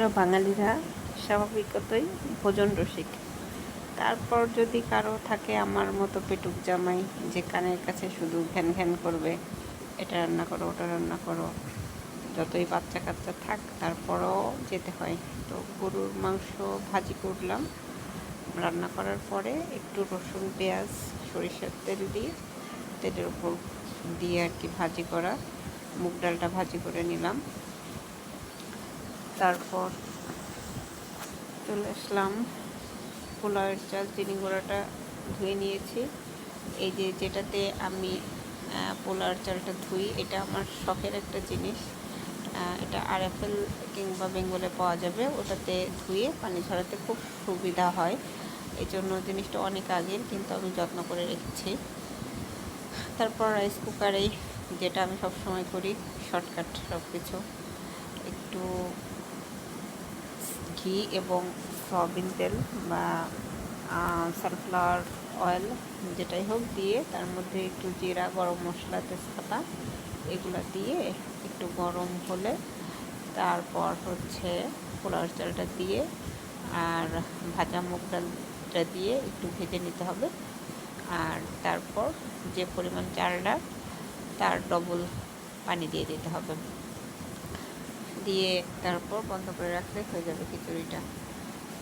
আমরা বাঙালিরা স্বাভাবিকতই ভোজন রসিক। তারপর যদি কারও থাকে আমার মতো পেটুক জামাই, যে কানের কাছে শুধু ঘ্যান ঘ্যান করবে, এটা রান্না করো, ওটা রান্না করো, যতই বাচ্চা কাচ্চা থাক, তারপরও যেতে হয়। তো গরুর মাংস ভাজি করলাম। রান্না করার পরে একটু রসুন, পেঁয়াজ, সরিষার তেল দিয়ে তেলের উপর দিয়ে আর কি ভাজি করা। মুগ ডালটা ভাজি করে নিলাম। তারপর চলে আসলাম। পোলাওয়ের চাল, চিনি গুঁড়াটা ধুয়ে নিয়েছি। এই যে যেটাতে আমি পোলাওয়ের চালটা ধুই, এটা আমার শখের একটা জিনিস। এটা আর এল কিংবা বেঙ্গলে পাওয়া যাবে। ওটাতে ধুয়ে পানি ঝরাতে খুব সুবিধা হয়। এই জন্য জিনিসটা অনেক আগের, কিন্তু আমি যত্ন করে রেখেছি। তারপর রাইস কুকারেই, যেটা আমি সব সময় করি, শর্টকাট সব কিছু একটু ঘি এবং সয়াবিন তেল বা সানফ্লাওয়ার অয়েল যেটাই হোক দিয়ে তার মধ্যে একটু জিরা, গরম মশলা, তেজপাতা এগুলো দিয়ে একটু গরম হলে তারপর হচ্ছে পোলাওয়ার চালটা দিয়ে আর ভাজা মুগ ডালটা দিয়ে একটু ভেজে নিতে হবে। আর তারপর যে পরিমাণ চালটা তার ডবল পানি দিয়ে দিতে হবে। দিয়ে তারপর বন্ধ করে রাখলে হয়ে যাবে খিচুড়িটা।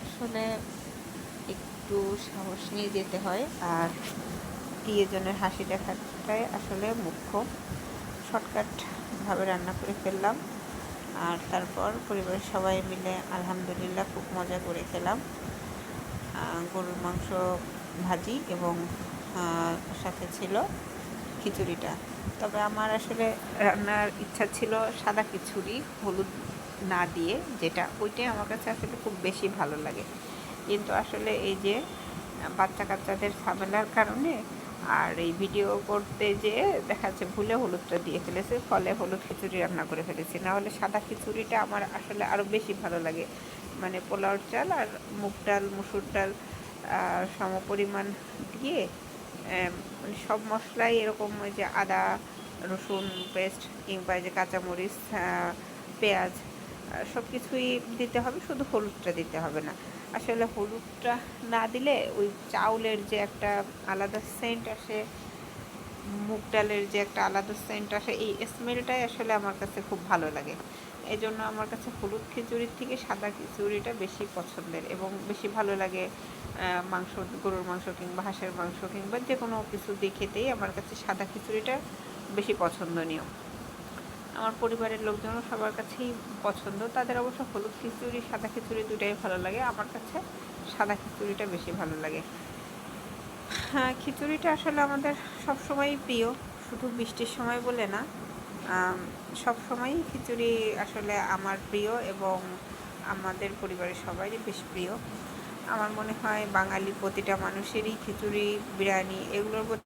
আসলে একটু সাহস নিয়ে যেতে হয় আর প্রিয়জনের হাসি দেখাটাই আসলে মুখ্য। শর্টকাটভাবে রান্না করে ফেললাম আর তারপর পরিবারের সবাই মিলে আলহামদুলিল্লাহ খুব মজা করে খেলাম। গরুর মাংস ভাজি এবং সাথে ছিল খিচুড়িটা। তবে আমার আসলে রান্নার ইচ্ছা ছিল সাদা খিচুড়ি, হলুদ না দিয়ে, যেটা ওইটাই আমার কাছে আসলে খুব বেশি ভালো লাগে। কিন্তু আসলে এই যে, বাচ্চা কাচ্চাদের ঝামেলার কারণে আর এই ভিডিও করতে যে দেখা যাচ্ছে ভুলে হলুদটা দিয়ে ফেলেছে, ফলে হলুদ খিচুড়ি রান্না করে ফেলেছি। নাহলে সাদা খিচুড়িটা আমার আসলে আরও বেশি ভালো লাগে। মানে পোলাওর চাল আর মুগ ডাল, মুসুর ডাল সম পরিমাণ দিয়ে সব মশলাই এরকম ওই যে আদা, রসুন পেস্ট কিংবা যে কাঁচামরিচ পেঁয়াজ সব কিছুই দিতে হবে, শুধু হলুদটা দিতে হবে না। আসলে হলুদটা না দিলে ওই চাউলের যে একটা আলাদা সেন্ট আসে, মুগ ডালের যে একটা আলাদা সেন্ট আসে, এই স্মেলটাই আসলে আমার কাছে খুব ভালো লাগে। এই জন্য আমার কাছে হলুদ খিচুড়ির থেকে সাদা খিচুড়িটা বেশি পছন্দের এবং বেশি ভালো লাগে মাংস, গরুর মাংস কিংবা হাঁসের মাংস কিংবা যে কোনো কিছু দিয়ে খেতেই আমার কাছে সাদা খিচুড়িটা বেশি পছন্দনীয়। আমার পরিবারের লোকজনও সবার কাছেই পছন্দ, তাদের অবশ্য হলুদ খিচুড়ি, সাদা খিচুড়ি দুটাই ভালো লাগে, আমার কাছে সাদা খিচুড়িটা বেশি ভালো লাগে। হ্যাঁ খিচুড়িটা আসলে আমাদের সবসময়ই প্রিয়, শুধু বৃষ্টির সময় বলে না সব সময়ই খিচুড়ি আসলে আমার প্রিয় এবং আমাদের পরিবারের সবারই বেশ প্রিয়। আমার মনে হয় বাঙালি প্রতিটা মানুষেরই খিচুড়ি, বিরিয়ানি এগুলোর